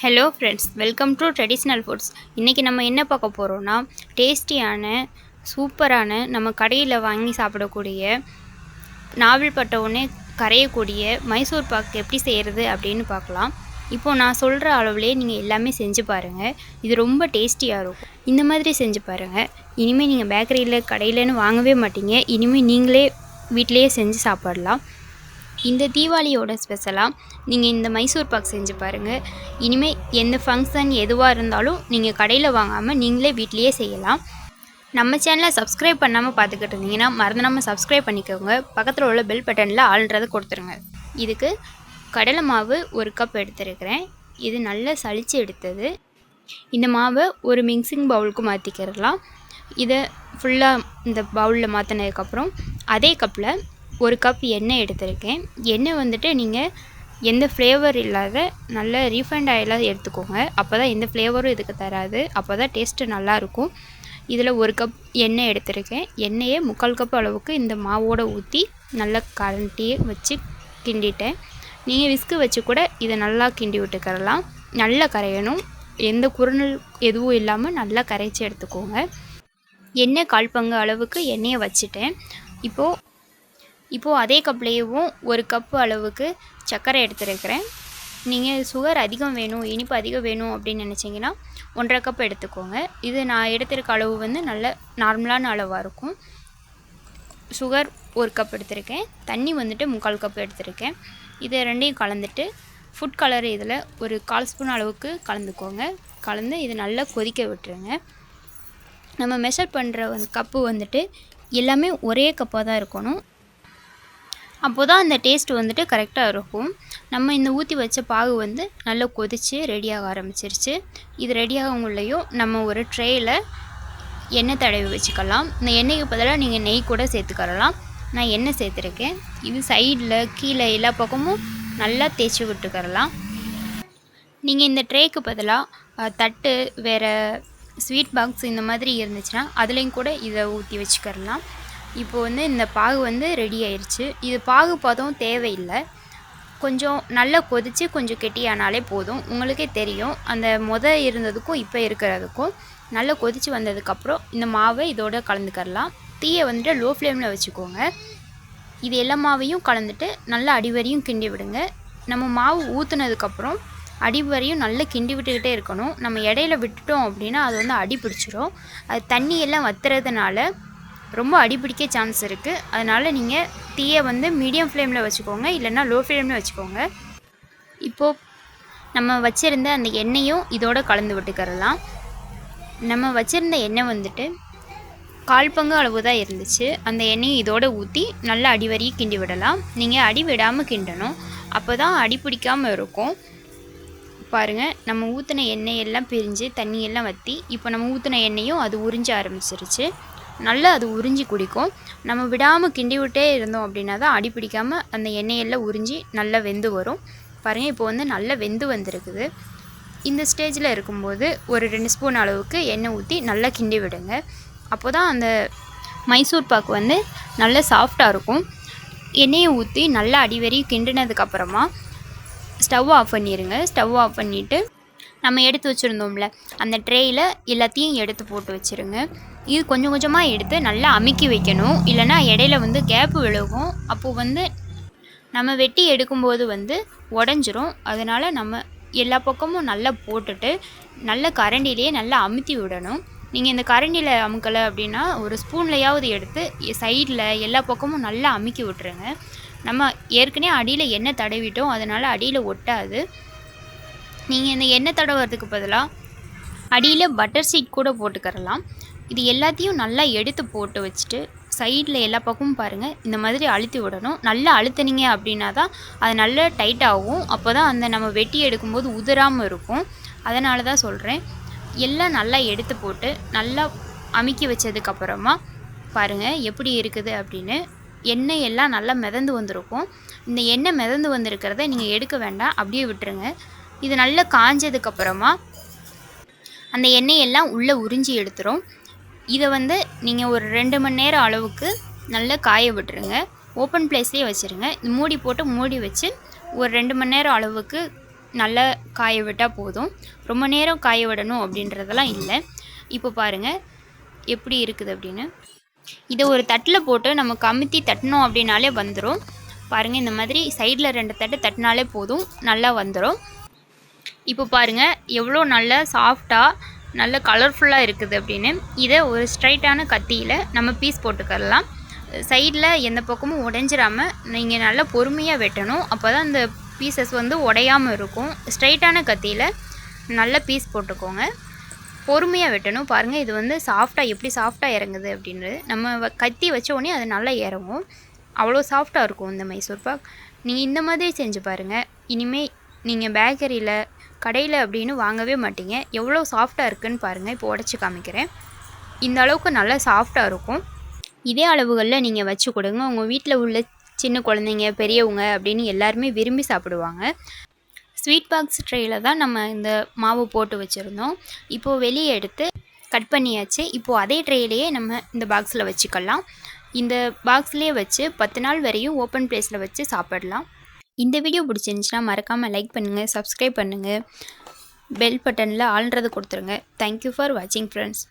Hello friends welcome to traditional foods இன்றைக்கி நம்ம என்ன பார்க்க போகிறோன்னா டேஸ்டியான சூப்பரான நம்ம கடையில் வாங்கி சாப்பிடக்கூடிய நாவல் பட்ட உடனே கரையக்கூடிய மைசூர் பாக்கு எப்படி செய்கிறது அப்படின்னு பார்க்கலாம். இப்போது நான் சொல்கிற அளவுலேயே நீங்கள் எல்லாமே செஞ்சு பாருங்கள் இது ரொம்ப டேஸ்டியாக இருக்கும். இந்த மாதிரி செஞ்சு பாருங்கள் இனிமேல் நீங்கள் பேக்கரியில் கடையிலன்னு வாங்கவே மாட்டீங்க. இனிமேல் நீங்களே வீட்டிலேயே செஞ்சு சாப்பிடலாம். இந்த தீபாவளியோட ஸ்பெஷலாக நீங்கள் இந்த மைசூர் பாக் செஞ்சு பாருங்கள் இனிமேல் எந்த ஃபங்க்ஷன் எதுவாக இருந்தாலும் நீங்கள் கடையில் வாங்காமல் நீங்களே வீட்லேயே செய்யலாம். நம்ம சேனலை சப்ஸ்கிரைப் பண்ணாமல் பார்த்துக்கிட்டு இருந்தீங்கன்னா மறந்துடாமல் சப்ஸ்கிரைப் பண்ணிக்கோங்க. பக்கத்தில் உள்ள பெல் பட்டனில் ஆள்ன்றதை கொடுத்துருங்க. இதுக்கு கடலை மாவு ஒரு கப் எடுத்துருக்கிறேன். இது நல்லா சளிச்சு எடுத்தது. இந்த மாவை ஒரு மிக்சிங் பவுலுக்கு மாற்றிக்கிறலாம் இதை ஃபுல்லாக இந்த பவுலில் மாற்றினதுக்கப்புறம் அதே கப்பில் ஒரு கப் எண்ணெய் எடுத்திருக்கேன். எண்ணெய் வந்துட்டு நீங்கள் எந்த ஃப்ளேவர் இல்லாத நல்ல ரீஃபைண்ட் ஆயிலாக எடுத்துக்கோங்க. அப்போ தான் எந்த ஃப்ளேவரும் இதுக்கு தராது. அப்போ தான் டேஸ்ட்டு நல்லாயிருக்கும் இதில் ஒரு கப் எண்ணெய் எடுத்திருக்கேன். எண்ணெயை முக்கால் கப் அளவுக்கு இந்த மாவோடு ஊற்றி நல்லா கரண்டியே வச்சு கிண்டிட்டேன். நீங்கள் விஸ்கு வச்சு கூட இதை நல்லா கிண்டி விட்டுக்கறலாம் நல்லா கரையணும். எந்த குறுநல் எதுவும் இல்லாமல் நல்லா கரைச்சி எடுத்துக்கோங்க. எண்ணெய் கால் பங்கு அளவுக்கு எண்ணெயை வச்சுட்டேன். இப்போது இப்போது அதே கப்லேயும் ஒரு கப்பு அளவுக்கு சர்க்கரை எடுத்துருக்கிறேன். நீங்கள் சுகர் அதிகம் வேணும் இனிப்பு அதிகம் வேணும் அப்படின்னு நினச்சிங்கன்னா ஒன்றரை கப் எடுத்துக்கோங்க. இது நான் எடுத்திருக்க அளவு வந்து நல்ல நார்மலான அளவாக இருக்கும். சுகர் ஒரு கப் எடுத்திருக்கேன். தண்ணி வந்துட்டு முக்கால் கப் எடுத்திருக்கேன். இது ரெண்டையும் கலந்துட்டு ஃபுட் கலர் இதில் ஒரு கால் ஸ்பூன் அளவுக்கு கலந்துக்கோங்க. கலந்து இதை நல்லா கொதிக்க விட்டுருங்க. நம்ம மெஷர் பண்ணுற கப்பு வந்துட்டு எல்லாமே ஒரே கப்பாக தான் இருக்கணும். அப்போ தான் அந்த டேஸ்ட் வந்துட்டு கரெக்டாக இருக்கும். நம்ம இந்த ஊற்றி வச்ச பாகு வந்து நல்லா கொதித்து ரெடியாக ஆரம்பிச்சிருச்சு. இது ரெடியாகவுங்களையும் நம்ம ஒரு ட்ரேயில் எண்ணெய் தடவி வச்சுக்கலாம். இந்த எண்ணெய்க்கு பதிலாக நீங்கள் நெய் கூட சேர்த்துக்கரலாம் நான் எண்ணெய் சேர்த்துருக்கேன். இது சைடில் கீழே எல்லா பக்கமும் நல்லா தேய்ச்சி விட்டுக்கரலாம் நீங்கள் இந்த ட்ரேக்கு பதிலாக தட்டு வேறு ஸ்வீட் பாக்ஸ் இந்த மாதிரி இருந்துச்சுன்னா அதுலேயும் கூட இதை ஊற்றி வச்சுக்கரலாம் இப்போ வந்து இந்த பாகு வந்து ரெடி ஆயிடுச்சு இது பாகு பதம் தேவையில்லை. கொஞ்சம் நல்லா கொதித்து கொஞ்சம் கெட்டியானாலே போதும். உங்களுக்கே தெரியும். அந்த முத இருந்ததுக்கும் இப்போ இருக்கிறதுக்கும் நல்லா கொதித்து வந்ததுக்கப்புறம் இந்த மாவை இதோட கலந்துக்கரலாம் தீயை வந்துட்டு லோ ஃப்ளேமில் வச்சுக்கோங்க. இது எல்லா மாவையும் கலந்துட்டு நல்லா அடிவரையும் கிண்டி விடுங்க. நம்ம மாவு ஊற்றுனதுக்கப்புறம் அடிவரையும் நல்லா கிண்டி விட்டுக்கிட்டே இருக்கணும். நம்ம இடையில விட்டுட்டோம் அப்படின்னா அது வந்து அடி பிடிச்சிரும். அது தண்ணியெல்லாம் வத்துறதுனால ரொம்ப அடிப்பிடிக்க சான்ஸ் இருக்குது அதனால் நீங்கள் தீயை வந்து மீடியம் ஃப்ளேமில் வச்சுக்கோங்க. இல்லைன்னா லோ ஃப்ளேமில் வச்சுக்கோங்க. இப்போது நம்ம வச்சுருந்த அந்த எண்ணெயும் இதோட கலந்து விட்டுக்கிறலாம் நம்ம வச்சுருந்த எண்ணெய் வந்துட்டு கால் பங்கு அளவு தான் இருந்துச்சு. அந்த எண்ணெயை இதோட ஊற்றி நல்லா அடிவரியை கிண்டி விடலாம். நீங்கள் அடி விடாமல் கிண்டணும். அப்போ தான் அடி பிடிக்காமல் இருக்கும். பாருங்கள் நம்ம ஊற்றின எண்ணெய் எல்லாம் பிரிஞ்சு தண்ணியெல்லாம் வற்றி இப்போ நம்ம ஊற்றின எண்ணெயும் அது உறிஞ்ச ஆரம்பிச்சிருச்சு. நல்லா அது உறிஞ்சி குடிக்கும். நம்ம விடாமல் கிண்டி விட்டே இருந்தோம் அப்படின்னா தான் அடி பிடிக்காமல் அந்த எண்ணெயெல்லாம் உறிஞ்சி நல்லா வெந்து வரும். பாருங்கள் இப்போ வந்து நல்லா வெந்து வந்திருக்குது. இந்த ஸ்டேஜில் இருக்கும்போது ஒரு ரெண்டு ஸ்பூன் அளவுக்கு எண்ணெய் ஊற்றி நல்லா கிண்டி விடுங்க. அப்போ தான் அந்த மைசூர் பாக்கு வந்து நல்லா சாஃப்டாக இருக்கும். எண்ணெயை ஊற்றி நல்லா அடிவரி கிண்டினதுக்கப்புறமா ஸ்டவ் ஆஃப் பண்ணிடுங்க ஸ்டவ் ஆஃப் பண்ணிவிட்டு நம்ம எடுத்து வச்சுருந்தோம்ல அந்த ட்ரேயில் எல்லாத்தையும் எடுத்து போட்டு வச்சுருங்க. இது கொஞ்சம் கொஞ்சமாக எடுத்து நல்லா அமுக்கி வைக்கணும். இல்லைனா இடையில வந்து கேப்பு விழுகும். அப்போது வந்து நம்ம வெட்டி எடுக்கும்போது வந்து உடஞ்சிரும். அதனால் நம்ம எல்லா பக்கமும் நல்லா போட்டுட்டு நல்ல கரண்டிலேயே நல்லா அமுத்தி விடணும். நீங்கள் இந்த கரண்டியில் அமுக்கலை அப்படின்னா ஒரு ஸ்பூன்லையாவது எடுத்து சைடில் எல்லா பக்கமும் நல்லா அமுக்கி விட்டுருங்க. நம்ம ஏற்கனவே அடியில் எண்ணெய் தடவிட்டோம். அதனால் அடியில் ஒட்டாது. நீங்கள் இந்த எண்ணெய் தடவுறதுக்கு பதிலாக அடியில் பட்டர் சீட் கூட போட்டுக்கறலாம். இது எல்லாத்தையும் நல்லா எடுத்து போட்டு வச்சுட்டு சைடில் எல்லா பக்கமும் பாருங்கள் இந்த மாதிரி அழுத்தி விடணும். நல்லா அழுத்துனீங்க அப்படின்னா தான் அது நல்லா டைட் ஆகும். அப்போ தான் அந்த நம்ம வெட்டி எடுக்கும்போது உதிராமல் இருக்கும். அதனால தான் சொல்கிறேன் எல்லாம் நல்லா எடுத்து போட்டு நல்லா அமுக்கி வச்சதுக்கப்புறமா பாருங்கள் எப்படி இருக்குது அப்படின்னு. எண்ணெய் எல்லாம் நல்லா மிதந்து வந்திருக்கும். இந்த எண்ணெய் மிதந்து வந்திருக்கிறத நீங்கள் எடுக்க வேண்டாம். அப்படியே விட்டுருங்க. இது நல்லா காஞ்சதுக்கப்புறமா அந்த எண்ணெய் எல்லாம் உள்ளே உறிஞ்சி எடுத்துரும். இதை வந்து நீங்கள் ஒரு ரெண்டு மணி நேரம் அளவுக்கு நல்லா காய விட்டுருங்க. ஓப்பன் பிளேஸ்லேயே வச்சுருங்க. மூடி போட்டு மூடி வச்சு ஒரு ரெண்டு மணி நேரம் அளவுக்கு நல்லா காய விட்டால் போதும். ரொம்ப நேரம் காய விடணும் அப்படின்றதெல்லாம் இல்லை. இப்போ பாருங்கள் எப்படி இருக்குது அப்படின்னு. இதை ஒரு தட்டில் போட்டு நம்ம கமுத்தி தட்டினோம் அப்படின்னாலே வந்துடும் பாருங்கள் இந்த மாதிரி சைடில் ரெண்டு தட்டு தட்டினாலே போதும். நல்லா வந்துடும் இப்போ பாருங்கள் எவ்வளோ நல்லா சாஃப்டாக நல்ல கலர்ஃபுல்லாக இருக்குது அப்படின்னு. இதை ஒரு ஸ்ட்ரைட்டான கத்தியில் நம்ம பீஸ் போட்டுக்கலாம் சைடில் எந்த பக்கமும் உடஞ்சிராமல் நீங்கள் நல்லா பொறுமையாக வெட்டணும். அப்போ தான் அந்த பீசஸ் வந்து உடையாமல் இருக்கும். ஸ்ட்ரைட்டான கத்தியில் நல்ல பீஸ் போட்டுக்கோங்க. பொறுமையாக வெட்டணும். பாருங்கள் இது வந்து சாஃப்டாக எப்படி சாஃப்டாக இறங்குது அப்படின்றது. நம்ம வ- கத்தி வச்ச உடனே அது நல்லா இறங்கும். அவ்வளோ சாஃப்டாக இருக்கும் இந்த மைசூர் பாக். நீங்கள் இந்த மாதிரி செஞ்சு பாருங்கள் இனிமேல் நீங்கள் பேக்கரியில் கடையில் அப்படின்னு வாங்கவே மாட்டீங்க. எவ்வளோ சாஃப்டாக இருக்குன்னு பாருங்கள் இப்போ உடச்சி காமிக்கிறேன். இந்த அளவுக்கு நல்லா சாஃப்டாக இருக்கும். இதே அளவுகளில் நீங்கள் வச்சு கொடுங்க. உங்கள் வீட்டில் உள்ள சின்ன குழந்தைங்க பெரியவங்க அப்படின்னு எல்லாருமே விரும்பி சாப்பிடுவாங்க. ஸ்வீட் பாக்ஸ் ட்ரேயில் தான் நம்ம இந்த மாவு போட்டு வச்சுருந்தோம். இப்போது வெளியே எடுத்து கட் பண்ணியாச்சு. இப்போது அதே ட்ரேயிலேயே நம்ம இந்த பாக்ஸில் வச்சுக்கலாம். இந்த பாக்ஸ்லேயே வச்சு பத்து நாள் வரையும் ஓப்பன் பிளேஸில் வச்சு சாப்பிடலாம். இந்த வீடியோ பிடிச்சிருந்துச்சின்னா மறக்காமல் லைக் பண்ணுங்கள் சப்ஸ்கிரைப் பண்ணுங்கள் பெல் பட்டனில் ஆள்ன்றது கொடுத்துருங்க. தேங்க்யூ ஃபார் வாட்சிங் ஃப்ரெண்ட்ஸ்